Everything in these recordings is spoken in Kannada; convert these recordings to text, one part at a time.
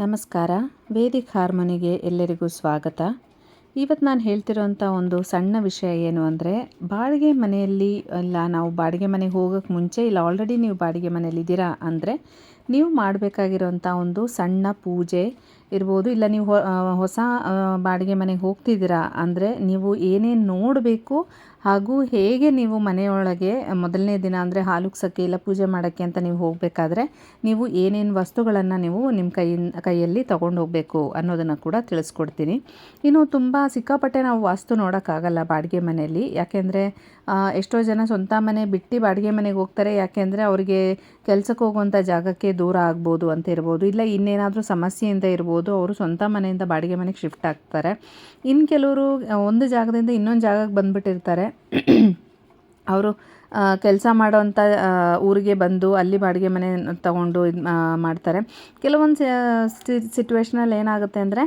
ನಮಸ್ಕಾರ. ವೇದಿಕ್ ಹಾರ್ಮೋನಿಗೆ ಎಲ್ಲರಿಗೂ ಸ್ವಾಗತ. ಇವತ್ತು ನಾನು ಹೇಳ್ತಿರೋಂಥ ಒಂದು ಸಣ್ಣ ವಿಷಯ ಏನು ಅಂದರೆ, ಬಾಡಿಗೆ ಮನೆಯಲ್ಲಿ, ಇಲ್ಲ ನಾವು ಬಾಡಿಗೆ ಮನೆಗೆ ಹೋಗೋಕ್ಕೆ ಮುಂಚೆ, ಇಲ್ಲ ಆಲ್ರೆಡಿ ನೀವು ಬಾಡಿಗೆ ಮನೆಯಲ್ಲಿದ್ದೀರಾ ಅಂದರೆ, ನೀವು ಮಾಡಬೇಕಾಗಿರೋಂಥ ಒಂದು ಸಣ್ಣ ಪೂಜೆ ಇರ್ಬೋದು. ಇಲ್ಲ ನೀವು ಹೊಸ ಬಾಡಿಗೆ ಮನೆಗೆ ಹೋಗ್ತಿದ್ದೀರಾ ಅಂದರೆ ನೀವು ಏನೇನು ನೋಡಬೇಕು ಹಾಗೂ ಹೇಗೆ ನೀವು ಮನೆಯೊಳಗೆ ಮೊದಲನೇ ದಿನ ಅಂದರೆ ಹಾಲುಕ್ಸಕ್ಕೆ ಇಲ್ಲ ಪೂಜೆ ಮಾಡೋಕ್ಕೆ ಅಂತ ನೀವು ಹೋಗಬೇಕಾದ್ರೆ ನೀವು ಏನೇನು ವಸ್ತುಗಳನ್ನು ನೀವು ನಿಮ್ಮ ಕೈಯಿಂದ ಕೈಯಲ್ಲಿ ತೊಗೊಂಡು ಹೋಗಬೇಕು ಅನ್ನೋದನ್ನು ಕೂಡ ತಿಳಿಸ್ಕೊಡ್ತೀನಿ. ಇನ್ನು ತುಂಬ ಸಿಕ್ಕಾಪಟ್ಟೆ ನಾವು ವಾಸ್ತು ನೋಡೋಕ್ಕಾಗಲ್ಲ ಬಾಡಿಗೆ ಮನೆಯಲ್ಲಿ. ಯಾಕೆಂದರೆ ಎಷ್ಟೋ ಜನ ಸ್ವಂತ ಮನೆ ಬಿಟ್ಟು ಬಾಡಿಗೆ ಮನೆಗೆ ಹೋಗ್ತಾರೆ. ಯಾಕೆಂದರೆ ಅವರಿಗೆ ಕೆಲಸಕ್ಕೆ ಹೋಗುವಂಥ ಜಾಗಕ್ಕೆ ದೂರ ಆಗ್ಬೋದು ಅಂತ ಇರ್ಬೋದು. ಇಲ್ಲ ಇನ್ನೇನಾದರೂ ಸಮಸ್ಯೆಯಿಂದ ಇರ್ಬೋದು ಅವರು ಸ್ವಂತ ಮನೆಯಿಂದ ಬಾಡಿಗೆ ಮನೆಗೆ ಶಿಫ್ಟ್ ಆಗ್ತಾರೆ. ಇನ್ನು ಕೆಲವರು ಒಂದು ಜಾಗದಿಂದ ಇನ್ನೊಂದು ಜಾಗಕ್ಕೆ ಬಂದುಬಿಟ್ಟಿರ್ತಾರೆ. ಅವರು ಕೆಲಸ ಮಾಡೋವಂಥ ಊರಿಗೆ ಬಂದು ಅಲ್ಲಿ ಬಾಡಿಗೆ ಮನೆ ತಗೊಂಡು ಇದು ಮಾಡ್ತಾರೆ. ಕೆಲವೊಂದು ಸಿಚುವೇಶ್ನಲ್ಲಿ ಏನಾಗುತ್ತೆ ಅಂದರೆ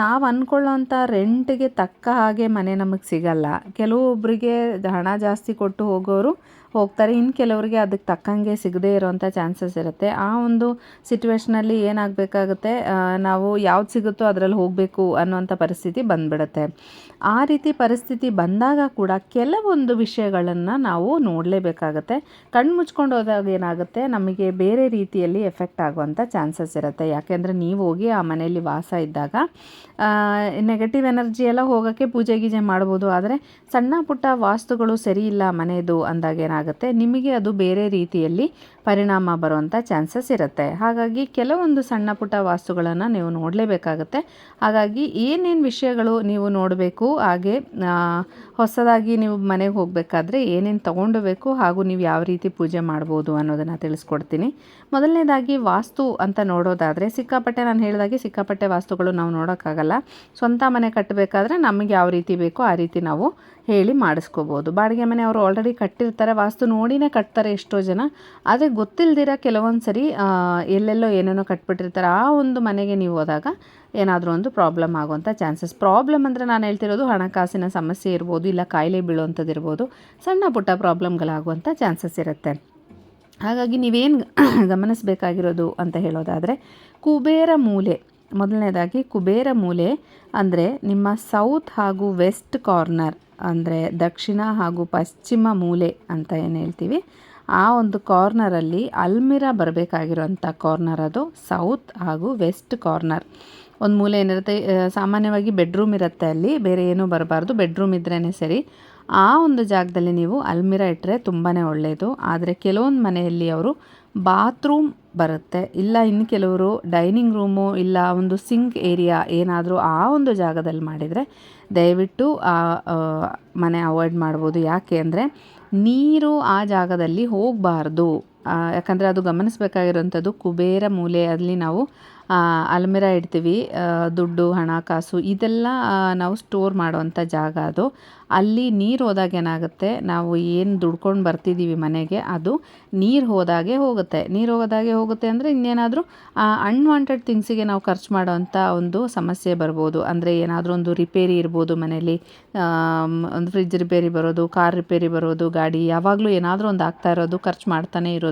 ನಾವು ಅಂದ್ಕೊಳ್ಳೋವಂಥ ರೆಂಟಿಗೆ ತಕ್ಕ ಹಾಗೆ ಮನೆ ನಮಗೆ ಸಿಗಲ್ಲ. ಕೆಲವೊಬ್ಬರಿಗೆ ಹಣ ಜಾಸ್ತಿ ಕೊಟ್ಟು ಹೋಗೋರು ಹೋಗ್ತಾರೆ. ಇನ್ನು ಕೆಲವರಿಗೆ ಅದಕ್ಕೆ ತಕ್ಕಂಗೆ ಸಿಗದೇ ಇರುವಂಥ ಚಾನ್ಸಸ್ ಇರುತ್ತೆ. ಆ ಒಂದು ಸಿಚುವೇಶ್ನಲ್ಲಿ ಏನಾಗಬೇಕಾಗುತ್ತೆ? ನಾವು ಯಾವ್ದು ಸಿಗುತ್ತೋ ಅದರಲ್ಲಿ ಹೋಗಬೇಕು ಅನ್ನುವಂಥ ಪರಿಸ್ಥಿತಿ ಬಂದ್ಬಿಡುತ್ತೆ. ಆ ರೀತಿ ಪರಿಸ್ಥಿತಿ ಬಂದಾಗ ಕೂಡ ಕೆಲವೊಂದು ವಿಷಯಗಳನ್ನು ನಾವು ನೋಡಲೇಬೇಕಾಗತ್ತೆ. ಕಣ್ಣು ಮುಚ್ಕೊಂಡು ಹೋದಾಗ ಏನಾಗುತ್ತೆ? ನಮಗೆ ಬೇರೆ ರೀತಿಯಲ್ಲಿ ಎಫೆಕ್ಟ್ ಆಗುವಂಥ ಚಾನ್ಸಸ್ ಇರುತ್ತೆ. ಯಾಕೆಂದರೆ ನೀವು ಹೋಗಿ ಆ ಮನೆಯಲ್ಲಿ ವಾಸ ಇದ್ದಾಗ ನೆಗೆಟಿವ್ ಎನರ್ಜಿ ಎಲ್ಲ ಹೋಗೋಕ್ಕೆ ಪೂಜೆ ಗೀಜೆ ಮಾಡ್ಬೋದು. ಆದರೆ ಸಣ್ಣ ಪುಟ್ಟ ವಾಸ್ತುಗಳು ಸರಿ ಇಲ್ಲ ಮನೆಯದು ಅಂದಾಗ ಏನಾಗುತ್ತೆ? ನಿಮಗೆ ಅದು ಬೇರೆ ರೀತಿಯಲ್ಲಿ ಪರಿಣಾಮ ಬರುವಂಥ ಚಾನ್ಸಸ್ ಇರುತ್ತೆ. ಹಾಗಾಗಿ ಕೆಲವೊಂದು ಸಣ್ಣ ಪುಟ್ಟ ವಾಸ್ತುಗಳನ್ನು ನೀವು ನೋಡಲೇಬೇಕಾಗುತ್ತೆ. ಹಾಗಾಗಿ ಏನೇನು ವಿಷಯಗಳು ನೀವು ನೋಡಬೇಕು, ಹಾಗೆ ಹೊಸದಾಗಿ ನೀವು ಮನೆಗೆ ಹೋಗಬೇಕಾದ್ರೆ ಏನೇನು ತೊಗೊಂಡಬೇಕು, ಹಾಗೂ ನೀವು ಯಾವ ರೀತಿ ಪೂಜೆ ಮಾಡ್ಬೋದು ಅನ್ನೋದನ್ನು ತಿಳಿಸ್ಕೊಡ್ತೀನಿ. ಮೊದಲನೇದಾಗಿ ವಾಸ್ತು ಅಂತ ನೋಡೋದಾದರೆ, ಸಿಕ್ಕಾಪಟ್ಟೆ ನಾನು ಹೇಳಿದಾಗೆ ಸಿಕ್ಕಾಪಟ್ಟೆ ವಾಸ್ತುಗಳು ನಾವು ನೋಡೋಕ್ಕಾಗಲ್ಲ. ಸ್ವಂತ ಮನೆ ಕಟ್ಟಬೇಕಾದ್ರೆ ನಮಗೆ ಯಾವ ರೀತಿ ಬೇಕೋ ಆ ರೀತಿ ನಾವು ಹೇಳಿ ಮಾಡಿಸ್ಕೋಬೋದು. ಬಾಡಿಗೆ ಮನೆ ಅವರು ಆಲ್ರೆಡಿ ಕಟ್ಟಿರ್ತಾರೆ ವಾಸ್ತು ನೋಡಿನೇ ಕಟ್ತಾರೆ ಎಷ್ಟೋ ಜನ. ಆದರೆ ಗೊತ್ತಿಲ್ಲದಿರ ಕೆಲವೊಂದು ಸರಿ ಎಲ್ಲೆಲ್ಲೋ ಏನೇನೋ ಕಟ್ಬಿಟ್ಟಿರ್ತಾರೆ. ಆ ಒಂದು ಮನೆಗೆ ನೀವು ಹೋದಾಗ ಏನಾದರೂ ಒಂದು ಪ್ರಾಬ್ಲಮ್ ಆಗುವಂಥ ಚಾನ್ಸಸ್. ಪ್ರಾಬ್ಲಮ್ ಅಂದರೆ ನಾನು ಹೇಳ್ತಿರೋದು ಹಣಕಾಸಿನ ಸಮಸ್ಯೆ ಇರ್ಬೋದು, ಇಲ್ಲ ಕಾಯಿಲೆ ಬೀಳುವಂಥದ್ದು ಇರ್ಬೋದು, ಸಣ್ಣ ಪುಟ್ಟ ಪ್ರಾಬ್ಲಮ್ಗಳಾಗುವಂಥ ಚಾನ್ಸಸ್ ಇರುತ್ತೆ. ಹಾಗಾಗಿ ನೀವೇನು ಗಮನಿಸಬೇಕಾಗಿರೋದು ಅಂತ ಹೇಳೋದಾದರೆ, ಕುಬೇರ ಮೂಲೆ. ಮೊದಲನೇದಾಗಿ ಕುಬೇರ ಮೂಲೆ ಅಂದರೆ ನಿಮ್ಮ ಸೌತ್ ಹಾಗೂ ವೆಸ್ಟ್ ಕಾರ್ನರ್ ಅಂದರೆ ದಕ್ಷಿಣ ಹಾಗೂ ಪಶ್ಚಿಮ ಮೂಲೆ ಅಂತ ಏನು ಹೇಳ್ತೀವಿ. ಆ ಒಂದು ಕಾರ್ನರಲ್ಲಿ ಅಲ್ಮಿರಾ ಬರಬೇಕಾಗಿರುವಂಥ ಕಾರ್ನರ್ ಅದು ಸೌತ್ ಹಾಗೂ ವೆಸ್ಟ್ ಕಾರ್ನರ್. ಒಂದು ಮೂಲೆ ಏನಿರುತ್ತೆ ಸಾಮಾನ್ಯವಾಗಿ ಬೆಡ್ರೂಮ್ ಇರುತ್ತೆ ಅಲ್ಲಿ, ಬೇರೆ ಏನೂ ಬರಬಾರ್ದು, ಬೆಡ್ರೂಮ್ ಇದ್ರೇ ಸರಿ. ಆ ಒಂದು ಜಾಗದಲ್ಲಿ ನೀವು ಅಲ್ಮಿರಾ ಇಟ್ಟರೆ ತುಂಬಾ ಒಳ್ಳೆಯದು ಆದರೆ ಕೆಲವೊಂದು ಮನೆಯಲ್ಲಿ ಅವರು ಬಾತ್ರೂಮ್ ಬರುತ್ತೆ. ಇಲ್ಲ, ಇನ್ನು ಕೆಲವರು ಡೈನಿಂಗ್ ರೂಮು ಇಲ್ಲ, ಒಂದು ಸಿಂಕ್ ಏರಿಯಾ ಏನಾದರೂ ಆ ಒಂದು ಜಾಗದಲ್ಲಿ ಮಾಡಿದರೆ ದಯವಿಟ್ಟು ಆ ಮನೆ ಅವಾಯ್ಡ್ ಮಾಡ್ಬೋದು. ಯಾಕೆ ಅಂದರೆ ನೀರು ಆ ಜಾಗದಲ್ಲಿ ಹೋಗಬಾರ್ದು. ಯಾಕಂದರೆ ಅದು ಗಮನಿಸಬೇಕಾಗಿರೋಂಥದ್ದು ಕುಬೇರ ಮೂಲೆ ಅಲ್ಲಿ ನಾವು ಅಲ್ಮಿರ ಇಡ್ತೀವಿ ದುಡ್ಡು, ಹಣ, ಕಾಸು, ಇದೆಲ್ಲ ನಾವು ಸ್ಟೋರ್ ಮಾಡುವಂಥ ಜಾಗ ಅದು. ಅಲ್ಲಿ ನೀರು ಹೋದಾಗ ಏನಾಗುತ್ತೆ, ನಾವು ಏನು ದುಡ್ಕೊಂಡು ಬರ್ತಿದ್ದೀವಿ ಮನೆಗೆ, ಅದು ನೀರು ಹೋದಾಗೆ ಹೋಗುತ್ತೆ. ನೀರು ಹೋದಾಗೆ ಹೋಗುತ್ತೆ ಅಂದರೆ ಇನ್ನೇನಾದರೂ ಅನ್ವಾಂಟೆಡ್ ಥಿಂಗ್ಸಿಗೆ ನಾವು ಖರ್ಚು ಮಾಡೋವಂಥ ಒಂದು ಸಮಸ್ಯೆ ಬರ್ಬೋದು. ಅಂದರೆ ಏನಾದರೂ ಒಂದು ರಿಪೇರಿ ಇರ್ಬೋದು ಮನೇಲಿ ಒಂದು ಫ್ರಿಜ್ ರಿಪೇರಿ ಬರೋದು ಕಾರ್ ರಿಪೇರಿ ಬರೋದು, ಗಾಡಿ ಯಾವಾಗಲೂ ಏನಾದರೂ ಒಂದು ಆಗ್ತಾ ಇರೋದು, ಖರ್ಚು ಮಾಡ್ತಾನೆ ಇರೋದು.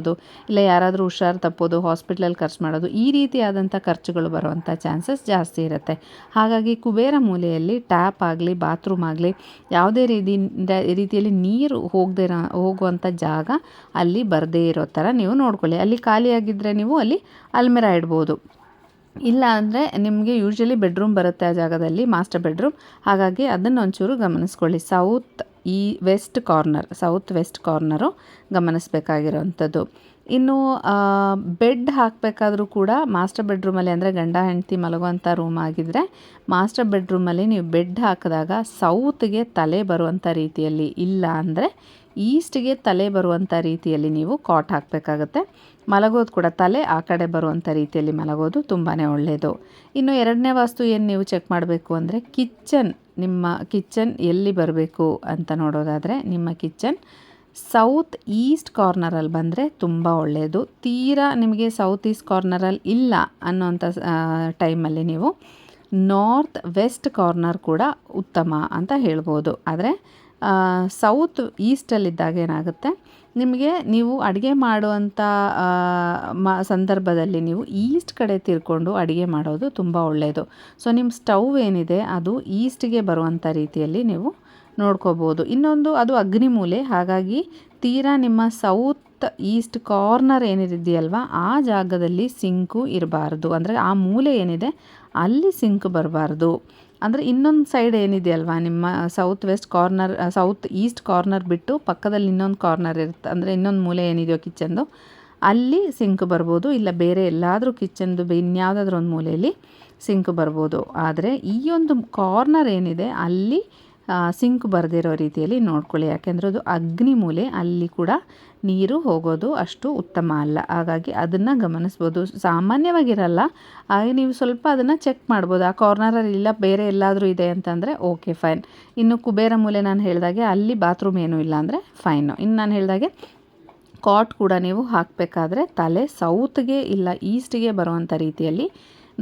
ಇಲ್ಲ ಯಾರಾದರೂ ಹುಷಾರು ತಪ್ಪೋದು, ಹಾಸ್ಪಿಟ್ಲಲ್ಲಿ ಖರ್ಚು ಮಾಡೋದು, ಈ ರೀತಿಯಾದಂಥ ಖರ್ಚುಗಳು ಬರುವಂಥ ಚಾನ್ಸಸ್ ಜಾಸ್ತಿ ಇರುತ್ತೆ. ಹಾಗಾಗಿ ಕುಬೇರ ಮೂಲೆಯಲ್ಲಿ ಟ್ಯಾಪ್ ಆಗಲಿ, ಬಾತ್ರೂಮ್ ಆಗಲಿ, ಯಾವುದೇ ರೀತಿಯಿಂದ ರೀತಿಯಲ್ಲಿ ನೀರು ಹೋಗದೇ ಹೋಗುವಂಥ ಜಾಗ ಅಲ್ಲಿ ಬರದೇ ಇರೋ ಥರ ನೀವು ನೋಡ್ಕೊಳ್ಳಿ. ಅಲ್ಲಿ ಖಾಲಿಯಾಗಿದ್ದರೆ ನೀವು ಅಲ್ಲಿ ಅಲ್ಮೆರ ಇಡ್ಬೋದು. ಇಲ್ಲ ಅಂದರೆ ನಿಮಗೆ ಯೂಶ್ವಲಿ ಬೆಡ್ರೂಮ್ ಬರುತ್ತೆ ಆ ಜಾಗದಲ್ಲಿ ಮಾಸ್ಟರ್ ಬೆಡ್ರೂಮ್ ಹಾಗಾಗಿ ಅದನ್ನು ಒಂಚೂರು ಗಮನಿಸ್ಕೊಳ್ಳಿ. ಸೌತ್ ಈ west corner south west corner ಗಮನಿಸಬೇಕಾಗಿರೋವಂಥದ್ದು. ಇನ್ನು ಬೆಡ್ ಹಾಕಬೇಕಾದ್ರೂ ಕೂಡ ಮಾಸ್ಟರ್ ಬೆಡ್ರೂಮಲ್ಲಿ ಅಂದರೆ ಗಂಡ, ಹೆಂಡತಿ ಮಲಗುವಂಥ ರೂಮ್ ಆಗಿದ್ದರೆ ಮಾಸ್ಟರ್ ಬೆಡ್ರೂಮಲ್ಲಿ ನೀವು ಬೆಡ್ ಹಾಕಿದಾಗ ಸೌತ್ಗೆ ತಲೆ ಬರುವಂಥ ರೀತಿಯಲ್ಲಿ ಇಲ್ಲ ಅಂದರೆ ಈಸ್ಟ್ಗೆ ತಲೆ ಬರುವಂಥ ರೀತಿಯಲ್ಲಿ ನೀವು ಕಾಟ್ ಹಾಕಬೇಕಾಗತ್ತೆ. ಮಲಗೋದು ಕೂಡ ತಲೆ ಆ ಕಡೆ ಬರುವಂಥ ರೀತಿಯಲ್ಲಿ ಮಲಗೋದು ತುಂಬಾ ಒಳ್ಳೆಯದು ಇನ್ನು ಎರಡನೇ ವಾಸ್ತು ಏನು ನೀವು ಚೆಕ್ ಮಾಡಬೇಕು ಅಂದರೆ ಕಿಚನ್ ನಿಮ್ಮ ಕಿಚನ್ ಎಲ್ಲಿ ಬರಬೇಕು ಅಂತ ನೋಡೋದಾದರೆ ನಿಮ್ಮ ಕಿಚನ್ ಸೌತ್ ಈಸ್ಟ್ ಕಾರ್ನರಲ್ಲಿ ಬಂದರೆ ತುಂಬ ಒಳ್ಳೆಯದು ತೀರಾ ನಿಮಗೆ ಸೌತ್ ಈಸ್ಟ್ ಕಾರ್ನರಲ್ಲಿ ಇಲ್ಲ ಅನ್ನೋಂಥ ಟೈಮಲ್ಲಿ ನೀವು ನಾರ್ತ್ ವೆಸ್ಟ್ ಕಾರ್ನರ್ ಕೂಡ ಉತ್ತಮ ಅಂತ ಹೇಳ್ಬೋದು. ಆದರೆ ಸೌತ್ ಈಸ್ಟಲ್ಲಿದ್ದಾಗ ಏನಾಗುತ್ತೆ? ನಿಮಗೆ ನೀವು ಅಡುಗೆ ಮಾಡುವಂಥ ಮ, ಸಂದರ್ಭದಲ್ಲಿ ನೀವು ಈಸ್ಟ್ ಕಡೆ ತಿರ್ಕೊಂಡು ಅಡುಗೆ ಮಾಡೋದು ತುಂಬ ಒಳ್ಳೆಯದು ಸೊ ನಿಮ್ಮ ಸ್ಟವ್ ಏನಿದೆ, ಅದು ಈಸ್ಟ್ಗೆ ಬರುವಂಥ ರೀತಿಯಲ್ಲಿ ನೀವು ನೋಡ್ಕೋಬೋದು. ಇನ್ನೊಂದು, ಅದು ಅಗ್ನಿಮೂಲೆ. ಹಾಗಾಗಿ, ತೀರಾ ನಿಮ್ಮ ಸೌತ್ ಈಸ್ಟ್ ಕಾರ್ನರ್ ಏನಿದೆಯಲ್ವ, ಆ ಜಾಗದಲ್ಲಿ ಸಿಂಕು ಇರಬಾರ್ದು. ಅಂದರೆ ಆ ಮೂಲೆ ಏನಿದೆ, ಅಲ್ಲಿ ಸಿಂಕ್ ಬರಬಾರ್ದು. ಅಂದರೆ ಇನ್ನೊಂದು ಸೈಡ್ ಏನಿದೆಯಲ್ವಾ, ನಿಮ್ಮ south west corner south east corner ಬಿಟ್ಟು ಪಕ್ಕದಲ್ಲಿ ಇನ್ನೊಂದು ಕಾರ್ನರ್ ಇರುತ್ತೆ. ಅಂದರೆ ಇನ್ನೊಂದು ಮೂಲೆ ಏನಿದೆಯೋ ಕಿಚನ್ದು ಅಲ್ಲಿ ಸಿಂಕ್ ಬರ್ಬೋದು. ಇಲ್ಲ ಬೇರೆ ಎಲ್ಲಾದರೂ ಕಿಚನ್ದು ಇನ್ಯಾವುದಾದ್ರೂ ಒಂದು ಮೂಲೆಯಲ್ಲಿ ಸಿಂಕ್ ಬರ್ಬೋದು. ಆದರೆ ಈ ಒಂದು ಕಾರ್ನರ್ ಏನಿದೆ, ಅಲ್ಲಿ ಸಿಂಕ್ ಬರೆದಿರೋ ರೀತಿಯಲ್ಲಿ ನೋಡ್ಕೊಳ್ಳಿ. ಯಾಕೆಂದರೆ ಅದು ಅಗ್ನಿ ಮೂಲೆ, ಅಲ್ಲಿ ಕೂಡ ನೀರು ಹೋಗೋದು ಅಷ್ಟು ಉತ್ತಮ ಅಲ್ಲ. ಹಾಗಾಗಿ ಅದನ್ನು ಗಮನಿಸ್ಬೋದು. ಸಾಮಾನ್ಯವಾಗಿರಲ್ಲ, ಹಾಗೆ ನೀವು ಸ್ವಲ್ಪ ಅದನ್ನು ಚೆಕ್ ಮಾಡ್ಬೋದು. ಆ ಕಾರ್ನರಲ್ಲಿ ಇಲ್ಲ, ಬೇರೆ ಎಲ್ಲಾದರೂ ಇದೆ ಅಂತಂದರೆ ಓಕೆ ಫೈನ್ ಇನ್ನು ಕುಬೇರ ಮೂಲೆ ನಾನು ಹೇಳಿದಾಗೆ ಅಲ್ಲಿ ಬಾತ್ರೂಮ್ ಏನೂ ಇಲ್ಲ ಅಂದರೆ ಫೈನು ಇನ್ನು ನಾನು ಹೇಳಿದಾಗೆ ಕಾಟ್ ಕೂಡ ನೀವು ಹಾಕಬೇಕಾದ್ರೆ ತಲೆ ಸೌತ್ಗೆ ಇಲ್ಲ ಈಸ್ಟ್ಗೆ ಬರುವಂಥ ರೀತಿಯಲ್ಲಿ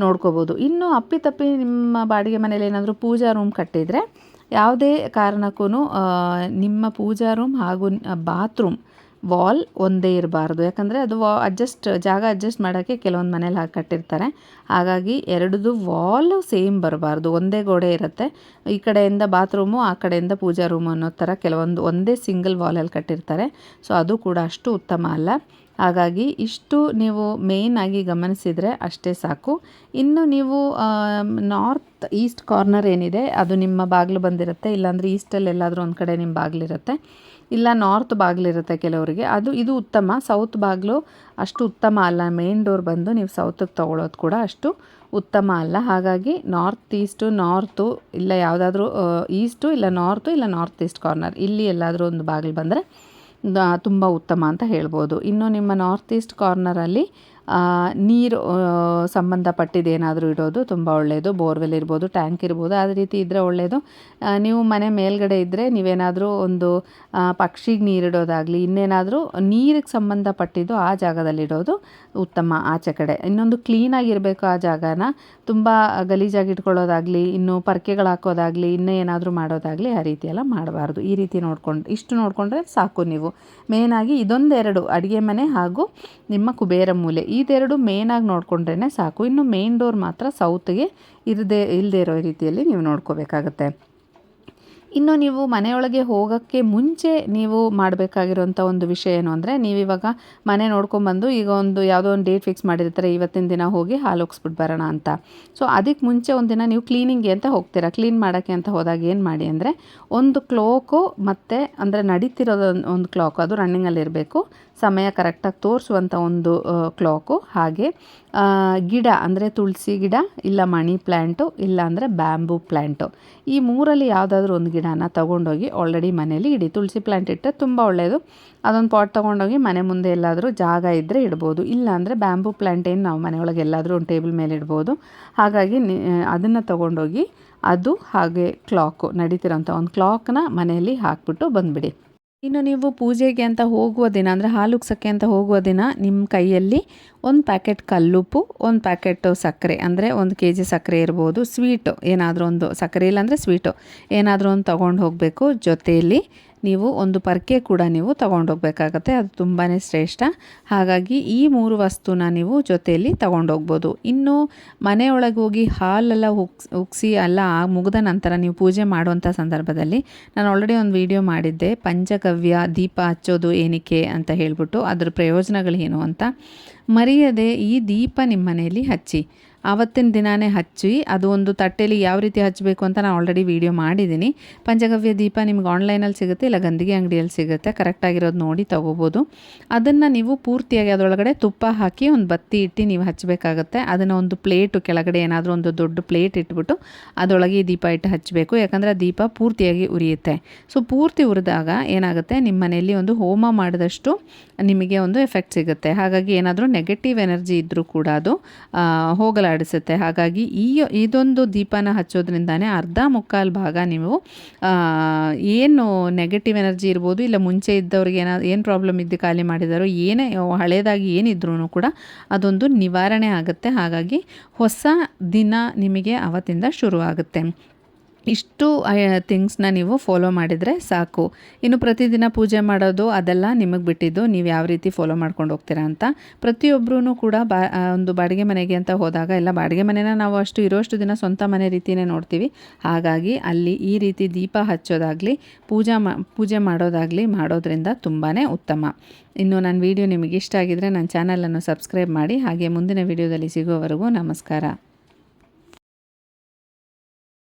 ನೋಡ್ಕೋಬೋದು. ಇನ್ನು ಅಪ್ಪಿತಪ್ಪಿ ನಿಮ್ಮ ಬಾಡಿಗೆ ಮನೇಲಿ ಏನಾದರೂ ಪೂಜಾ ರೂಮ್ ಕಟ್ಟಿದರೆ ಯಾವುದೇ ಕಾರಣಕ್ಕೂ ನಿಮ್ಮ ಪೂಜಾ ರೂಮ್ ಹಾಗೂ ಬಾತ್ರೂಮ್ ವಾಲ್ ಒಂದೇ ಇರಬಾರ್ದು. ಯಾಕಂದರೆ ಅದು ವಾ ಅಡ್ಜಸ್ಟ್ ಜಾಗ ಅಡ್ಜಸ್ಟ್ ಮಾಡೋಕ್ಕೆ ಕೆಲವೊಂದು ಮನೇಲಿ ಹಾಕಿ ಕಟ್ಟಿರ್ತಾರೆ. ಹಾಗಾಗಿ ಎರಡದು ವಾಲ್ ಸೇಮ್ ಬರಬಾರ್ದು. ಒಂದೇ ಗೋಡೆ ಇರುತ್ತೆ. ಈ ಕಡೆಯಿಂದ ಬಾತ್ರೂಮು ಆ ಕಡೆಯಿಂದ ಪೂಜಾ ರೂಮು ಅನ್ನೋ ಥರ ಕೆಲವೊಂದು ಒಂದೇ ಸಿಂಗಲ್ ವಾಲಲ್ಲಿ ಕಟ್ಟಿರ್ತಾರೆ. ಸೊ ಅದು ಕೂಡ ಅಷ್ಟು ಉತ್ತಮ ಅಲ್ಲ. ಹಾಗಾಗಿ ಇಷ್ಟು ನೀವು ಮೇಯ್ನಾಗಿ ಗಮನಿಸಿದರೆ ಅಷ್ಟೇ ಸಾಕು. ಇನ್ನು ನೀವು ನಾರ್ತ್ ಈಸ್ಟ್ ಕಾರ್ನರ್ ಏನಿದೆ, ಅದು ನಿಮ್ಮ ಬಾಗಿಲು ಬಂದಿರುತ್ತೆ, ಇಲ್ಲಾಂದರೆ ಈಸ್ಟಲ್ಲಿ ಎಲ್ಲಾದರೂ ಒಂದು ಕಡೆ ನಿಮ್ಮ ಬಾಗಿಲಿರುತ್ತೆ. ಇಲ್ಲ, ನಾರ್ತ್ ಬಾಗಿಲಿರುತ್ತೆ ಕೆಲವರಿಗೆ. ಅದು, ಇದು ಉತ್ತಮ. ಸೌತ್ ಬಾಗಿಲು ಅಷ್ಟು ಉತ್ತಮ ಅಲ್ಲ. ಮೇನ್ ಡೋರ್ ಬಂದು ನೀವು ಸೌತಿಗೆ ತೊಗೊಳೋದು ಕೂಡ ಅಷ್ಟು ಉತ್ತಮ ಅಲ್ಲ. ಹಾಗಾಗಿ ನಾರ್ತ್ ಈಸ್ಟು, ನಾರ್ತು, ಇಲ್ಲ ಯಾವುದಾದ್ರೂ ಈಸ್ಟು, ಇಲ್ಲ ನಾರ್ತು, ಇಲ್ಲ ನಾರ್ತ್ ಈಸ್ಟ್ ಕಾರ್ನರ್, ಇಲ್ಲಿ ಎಲ್ಲಾದರೂ ಒಂದು ಬಾಗಿಲು ಬಂದರೆ ತುಂಬ ಉತ್ತಮ ಅಂತ ಹೇಳ್ಬೋದು. ಇನ್ನು ನಿಮ್ಮ ನಾರ್ತ್ ಈಸ್ಟ್ ಕಾರ್ನರಲ್ಲಿ ನೀರು ಸಂಬಂಧಪಟ್ಟಿದ್ದೇನಾದರೂ ಇಡೋದು ತುಂಬ ಒಳ್ಳೆಯದು ಬೋರ್ವೆಲ್ ಇರ್ಬೋದು, ಟ್ಯಾಂಕ್ ಇರ್ಬೋದು, ಅದೇ ರೀತಿ ಇದ್ದರೆ ಒಳ್ಳೆಯದು ನೀವು ಮನೆ ಮೇಲ್ಗಡೆ ಇದ್ದರೆ ನೀವೇನಾದರೂ ಒಂದು ಪಕ್ಷಿಗೆ ನೀರಿಡೋದಾಗಲಿ, ಇನ್ನೇನಾದರೂ ನೀರಿಗೆ ಸಂಬಂಧಪಟ್ಟಿದ್ದು ಆ ಜಾಗದಲ್ಲಿಡೋದು ಉತ್ತಮ ಆಚೆ ಕಡೆ. ಇನ್ನೊಂದು ಕ್ಲೀನಾಗಿರಬೇಕು ಆ ಜಾಗನ. ತುಂಬ ಗಲೀಜಾಗಿ ಇಟ್ಕೊಳ್ಳೋದಾಗಲಿ, ಇನ್ನು ಪರ್ಕೆಗಳು ಹಾಕೋದಾಗಲಿ, ಇನ್ನೂ ಏನಾದರೂ ಮಾಡೋದಾಗಲಿ ಆ ರೀತಿ ಎಲ್ಲ ಮಾಡಬಾರ್ದು. ಈ ರೀತಿ ನೋಡ್ಕೊಂಡು, ಇಷ್ಟು ನೋಡಿಕೊಂಡ್ರೆ ಸಾಕು ನೀವು. ಮೇನಾಗಿ ಇದೊಂದೆರಡು, ಅಡುಗೆ ಮನೆ ಹಾಗೂ ನಿಮ್ಮ ಕುಬೇರ ಮೂಲೆ. ಇದೆರಡು ಮೇನಾಗಿ ನೋಡಿಕೊಂಡ್ರೇ ಸಾಕು. ಇನ್ನು ಮೇನ್ ಡೋರ್ ಮಾತ್ರ ಸೌತ್ಗೆ ಇರದೇ ಇಲ್ಲದೆ ಇರೋ ರೀತಿಯಲ್ಲಿ ನೀವು ನೋಡ್ಕೋಬೇಕಾಗತ್ತೆ. ಇನ್ನು ನೀವು ಮನೆಯೊಳಗೆ ಹೋಗೋಕ್ಕೆ ಮುಂಚೆ ನೀವು ಮಾಡಬೇಕಾಗಿರುವಂಥ ಒಂದು ವಿಷಯ ಏನು ಅಂದರೆ, ನೀವಿವಾಗ ಮನೆ ನೋಡ್ಕೊಂಬಂದು ಈಗ ಒಂದು ಯಾವುದೋ ಒಂದು ಡೇಟ್ ಫಿಕ್ಸ್ ಮಾಡಿರ್ತಾರೆ, ಇವತ್ತಿನ ದಿನ ಹೋಗಿ ಹಾಲು ಒಗ್ಸ್ಬಿಟ್ಟು ಬರೋಣ ಅಂತ. ಸೊ ಅದಕ್ಕೆ ಮುಂಚೆ ಒಂದು ದಿನ ನೀವು ಕ್ಲೀನಿಂಗ್ಗೆ ಅಂತ ಹೋಗ್ತೀರಾ. ಕ್ಲೀನ್ ಮಾಡೋಕ್ಕೆ ಅಂತ ಹೋದಾಗ ಏನು ಮಾಡಿ ಅಂದರೆ, ಒಂದು ಕ್ಲೋಕು ಮತ್ತು ಅಂದರೆ ನಡೀತಿರೋದು ಒಂದು ಕ್ಲಾಕ್ ಅದು ರನ್ನಿಂಗಲ್ಲಿರಬೇಕು ಸಮಯ ಕರೆಕ್ಟಾಗಿ ತೋರಿಸುವಂಥ ಒಂದು ಕ್ಲಾಕು ಹಾಗೆ ಗಿಡ ಅಂದರೆ ತುಳಸಿ ಗಿಡ, ಇಲ್ಲ ಮಣಿ ಪ್ಲ್ಯಾಂಟು ಇಲ್ಲ ಅಂದರೆ ಬ್ಯಾಂಬೂ ಪ್ಲ್ಯಾಂಟು ಈ ಮೂರಲ್ಲಿ ಯಾವುದಾದ್ರೂ ಒಂದು ಗಿಡನ ತೊಗೊಂಡೋಗಿ ಆಲ್ರೆಡಿ ಮನೇಲಿ ಇಡಿ. ತುಳಸಿ ಪ್ಲ್ಯಾಂಟ್ ಇಟ್ಟರೆ ತುಂಬ ಒಳ್ಳೆಯದು ಅದೊಂದು ಪಾಟ್ ತೊಗೊಂಡೋಗಿ ಮನೆ ಮುಂದೆ ಎಲ್ಲಾದರೂ ಜಾಗ ಇದ್ದರೆ ಇಡ್ಬೋದು. ಇಲ್ಲ ಅಂದರೆ ಬ್ಯಾಂಬೂ ಪ್ಲ್ಯಾಂಟ್ ಏನು ನಾವು ಮನೆಯೊಳಗೆ ಎಲ್ಲಾದರೂ ಒಂದು ಟೇಬಲ್ ಮೇಲೆ ಇಡ್ಬೋದು. ಹಾಗಾಗಿ ಅದನ್ನು ತೊಗೊಂಡೋಗಿ ಅದು ಹಾಗೆ ಕ್ಲಾಕು ನಡೀತಿರೋಂಥ ಒಂದು ಕ್ಲಾಕ್ನ ಮನೆಯಲ್ಲಿ ಹಾಕ್ಬಿಟ್ಟು ಬಂದುಬಿಡಿ. ಇನ್ನು ನೀವು ಪೂಜೆಗೆ ಅಂತ ಹೋಗುವ ದಿನ, ಅಂದರೆ ಹಾಲು ಅಂತ ಹೋಗುವ ದಿನ, ನಿಮ್ಮ ಕೈಯಲ್ಲಿ ಒಂದು ಪ್ಯಾಕೆಟ್ ಕಲ್ಲುಪ್ಪು, ಒಂದು ಪ್ಯಾಕೆಟ್ ಸಕ್ಕರೆ, ಅಂದರೆ ಒಂದು ಕೆ ಜಿ ಸಕ್ಕರೆ ಇರ್ಬೋದು, ಸ್ವೀಟು ಏನಾದರೂ ಒಂದು, ಸಕ್ಕರೆ ಇಲ್ಲಾಂದರೆ ಸ್ವೀಟು ಏನಾದರೂ ಒಂದು ತೊಗೊಂಡು ಹೋಗಬೇಕು. ಜೊತೆಯಲ್ಲಿ ನೀವು ಒಂದು ಪರ್ಕೆ ಕೂಡ ನೀವು ತಗೊಂಡೋಗ್ಬೇಕಾಗತ್ತೆ. ಅದು ತುಂಬಾ ಶ್ರೇಷ್ಠ. ಹಾಗಾಗಿ ಈ ಮೂರು ವಸ್ತುನ ನೀವು ಜೊತೆಯಲ್ಲಿ ತಗೊಂಡೋಗ್ಬೋದು. ಇನ್ನು ಮನೆಯೊಳಗೆ ಹೋಗಿ ಹಾಲೆಲ್ಲ ಉಗ್ಸ್ ಉಗ್ಸಿ ಎಲ್ಲ ಮುಗಿದ ನಂತರ ನೀವು ಪೂಜೆ ಮಾಡುವಂಥ ಸಂದರ್ಭದಲ್ಲಿ ನಾನು ಆಲ್ರೆಡಿ ಒಂದು ವಿಡಿಯೋ ಮಾಡಿದ್ದೆ. ಪಂಚಗವ್ಯ, ದೀಪ ಹಚ್ಚೋದು ಏನಕ್ಕೆ ಅಂತ ಹೇಳಿಬಿಟ್ಟು ಅದರ ಪ್ರಯೋಜನಗಳೇನು ಅಂತ. ಮರೆಯದೆ ಈ ದೀಪ ನಿಮ್ಮ ಮನೆಯಲ್ಲಿ ಹಚ್ಚಿ. ಆವತ್ತಿನ ದಿನಾನೇ ಹಚ್ಚಿ, ಅದು ಒಂದು ತಟ್ಟೆಯಲ್ಲಿ ಯಾವ ರೀತಿ ಹಚ್ಚಬೇಕು ಅಂತ ನಾನು ಆಲ್ರೆಡಿ ವೀಡಿಯೋ ಮಾಡಿದ್ದೀನಿ. ಪಂಚಗವ್ಯ ದೀಪ ನಿಮ್ಗೆ ಆನ್ಲೈನಲ್ಲಿ ಸಿಗುತ್ತೆ, ಇಲ್ಲ ಗಂದಿಗೆ ಅಂಗಡಿಯಲ್ಲಿ ಸಿಗುತ್ತೆ ಕರೆಕ್ಟಾಗಿರೋದು ನೋಡಿ ತೊಗೋಬೋದು. ಅದನ್ನು ನೀವು ಪೂರ್ತಿಯಾಗಿ ಅದರೊಳಗಡೆ ತುಪ್ಪ ಹಾಕಿ ಒಂದು ಬತ್ತಿ ಇಟ್ಟು ನೀವು ಹಚ್ಚಬೇಕಾಗತ್ತೆ. ಅದನ್ನು ಒಂದು ಪ್ಲೇಟು ಕೆಳಗಡೆ ಏನಾದರೂ ಒಂದು ದೊಡ್ಡ ಪ್ಲೇಟ್ ಇಟ್ಬಿಟ್ಟು ಅದರೊಳಗೆ ಈ ದೀಪ ಇಟ್ಟು ಹಚ್ಚಬೇಕು. ಯಾಕಂದರೆ ದೀಪ ಪೂರ್ತಿಯಾಗಿ ಉರಿಯುತ್ತೆ. ಸೊ ಪೂರ್ತಿ ಉರಿದಾಗ ಏನಾಗುತ್ತೆ? ನಿಮ್ಮ ಮನೆಯಲ್ಲಿ ಒಂದು ಹೋಮ ಮಾಡಿದಷ್ಟು ನಿಮಗೆ ಒಂದು ಎಫೆಕ್ಟ್ ಸಿಗುತ್ತೆ. ಹಾಗಾಗಿ ಏನಾದರೂ ನೆಗೆಟಿವ್ ಎನರ್ಜಿ ಇದ್ದರೂ ಕೂಡ ಅದು ಹೋಗಲಾಡಿಸುತ್ತೆ ಹಾಗಾಗಿ ಈ ಇದೊಂದು ದೀಪನ ಹಚ್ಚೋದ್ರಿಂದನೇ ಅರ್ಧ ಮುಕ್ಕಾಲು ಭಾಗ ನೀವು ಏನು ನೆಗೆಟಿವ್ ಎನರ್ಜಿ ಇರ್ಬೋದು, ಇಲ್ಲ ಮುಂಚೆ ಇದ್ದವ್ರಿಗೆ ಏನೋ, ಏನು ಪ್ರಾಬ್ಲಮ್ ಇದ್ದು ಖಾಲಿ ಮಾಡಿದಾರೋ, ಏನೇ ಹಳೇದಾಗಿ ಏನಿದ್ರೂ ಕೂಡ ಅದೊಂದು ನಿವಾರಣೆ ಆಗುತ್ತೆ. ಹಾಗಾಗಿ ಹೊಸ ದಿನ ನಿಮಗೆ ಅವತ್ತಿಂದ ಶುರುವಾಗುತ್ತೆ. ಇಷ್ಟು ಥಿಂಗ್ಸ್ನ ನೀವು ಫಾಲೋ ಮಾಡಿದರೆ ಸಾಕು. ಇನ್ನು ಪ್ರತಿದಿನ ಪೂಜೆ ಮಾಡೋದು ಅದೆಲ್ಲ ನಿಮಗೆ ಬಿಟ್ಟಿದ್ದು, ನೀವು ಯಾವ ರೀತಿ ಫಾಲೋ ಮಾಡ್ಕೊಂಡು ಹೋಗ್ತೀರಾ ಅಂತ. ಪ್ರತಿಯೊಬ್ಬರೂ ಕೂಡ ಬಾ ಒಂದು ಬಾಡಿಗೆ ಮನೆಗೆ ಅಂತ ಹೋದಾಗ ಎಲ್ಲ ಬಾಡಿಗೆ ಮನೆನ ನಾವು ಅಷ್ಟು ಇರೋಷ್ಟು ದಿನ ಸ್ವಂತ ಮನೆ ರೀತಿಯೇ ನೋಡ್ತೀವಿ. ಹಾಗಾಗಿ ಅಲ್ಲಿ ಈ ರೀತಿ ದೀಪ ಹಚ್ಚೋದಾಗಲಿ, ಪೂಜಾ ಪೂಜೆ ಮಾಡೋದಾಗಲಿ ಮಾಡೋದ್ರಿಂದ ತುಂಬಾ ಉತ್ತಮ. ಇನ್ನು ನನ್ನ ವಿಡಿಯೋ ನಿಮಗೆ ಇಷ್ಟ ಆಗಿದರೆ ನನ್ನ ಚಾನಲನ್ನು ಸಬ್ಸ್ಕ್ರೈಬ್ ಮಾಡಿ, ಹಾಗೆ ಮುಂದಿನ ವಿಡಿಯೋದಲ್ಲಿ ಸಿಗೋವರೆಗೂ ನಮಸ್ಕಾರ.